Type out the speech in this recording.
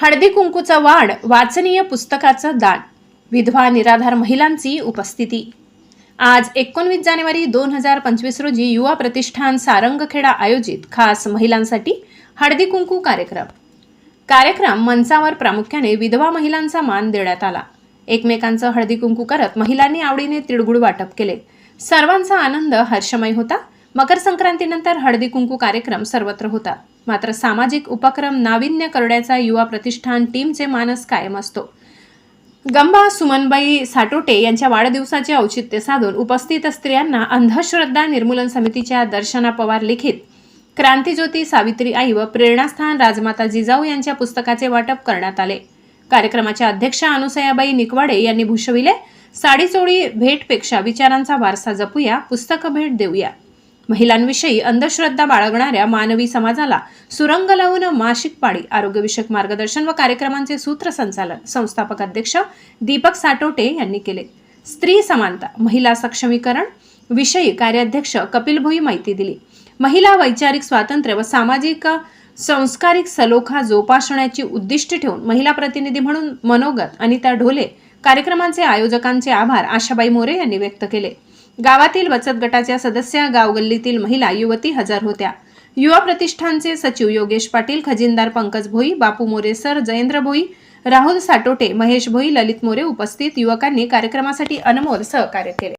हळदी कुंकूचा वाढ वाचनीय पुस्तकाचं दान. विधवा निराधार महिलांची उपस्थिती. आज एकोणवीस जानेवारी दोन हजार पंचवीस रोजी युवा प्रतिष्ठान सारंगखेडा आयोजित खास महिलांसाठी हळदी कुंकू कार्यक्रम. कार्यक्रम मंचावर प्रामुख्याने विधवा महिलांचा मान देण्यात आला. एकमेकांचं हळदी कुंकू करत महिलांनी आवडीने तिळगुळ वाटप केले. सर्वांचा आनंद हर्षमय होता. मकर संक्रांतीनंतर हळदी कुंकू कार्यक्रम सर्वत्र होता. मात्र सामाजिक उपक्रम नाविन्य करण्याचा युवा प्रतिष्ठान टीमचे मानस कायम असतो. गंबा सुमनबाई साटोटे यांच्या वाढदिवसाचे औचित्य साधून उपस्थित स्त्रियांना अंधश्रद्धा निर्मूलन समितीच्या दर्शना पवार लिखित क्रांतीज्योती सावित्री आई व प्रेरणास्थान राजमाता जिजाऊ यांच्या पुस्तकाचे वाटप करण्यात आले. कार्यक्रमाच्या अध्यक्षा अनुसयाबाई निकवाडे यांनी भूषविले साडीचोळी भेटपेक्षा विचारांचा वारसा जपूया पुस्तक भेट देऊया. महिलांविषयी अंधश्रद्धा बाळगणाऱ्या मानवी समाजाला सुरंग लावून मासिक पाळी आरोग्यविषयक मार्गदर्शन व कार्यक्रमांचे सूत्रसंचालन संस्थापक अध्यक्ष दीपक साटोटे यांनी केले. स्त्री समानता महिला सक्षमीकरण विषयी कार्याध्यक्ष कपिल भोई माहिती दिली. महिला वैचारिक स्वातंत्र्य व सामाजिक संस्कारिक सलोखा जोपासण्याची उद्दिष्ट ठेवून महिला प्रतिनिधी म्हणून मनोगत अनिता ढोले कार्यक्रमांचे आयोजकांचे आभार आशाबाई मोरे यांनी व्यक्त केले. गावातील बचत गटाच्या सदस्या गावगल्लीतील महिला युवती हजर होत्या. युवा प्रतिष्ठानचे सचिव योगेश पाटील खजिनदार पंकज भोई बापू मोरे सर जयेंद्र भोई राहुल साटोटे महेश भोई ललित मोरे उपस्थित. युवकांनी कार्यक्रमासाठी अनमोल सहकार्य केले.